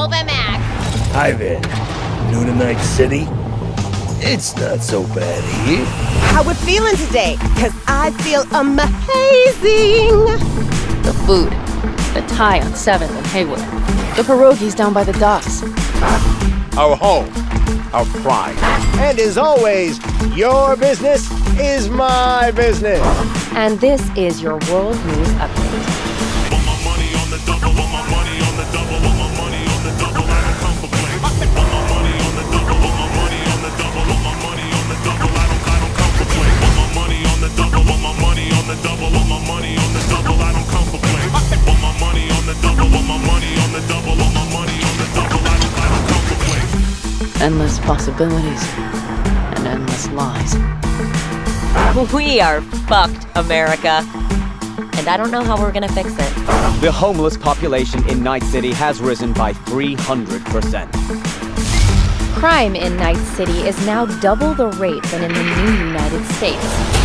Nova Mac. Hi there. New to Night City? It's not so bad here. How we feeling today? Cause I feel amazing. The food. The Thai on 7th and Haywood. The pierogies down by the docks. Our home, our pride. And as always, your business is my business. And this is your World News Update. Endless possibilities and endless lies. We are fucked, America. And I don't know how we're gonna fix it. The homeless population in Night City has risen by 300%. Crime in Night City is now double the rate than in the new United States.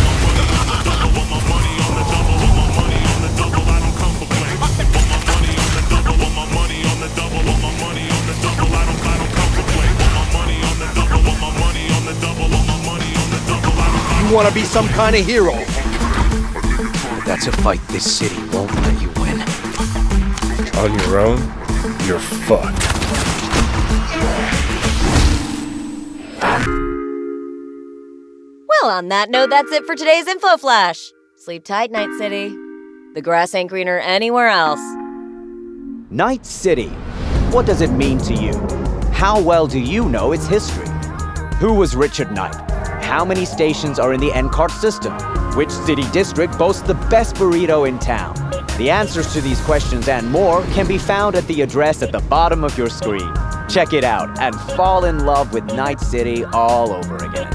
You want to be some kind of hero. That's a fight this city won't let you win. On your own, you're fucked. Well, on that note, that's it for today's Info Flash. Sleep tight, Night City. The grass ain't greener anywhere else. Night City. What does it mean to you? How well do you know its history? Who was Richard Knight? How many stations are in the NCART system? Which city district boasts the best burrito in town? The answers to these questions and more can be found at the address at the bottom of your screen. Check it out and fall in love with Night City all over again.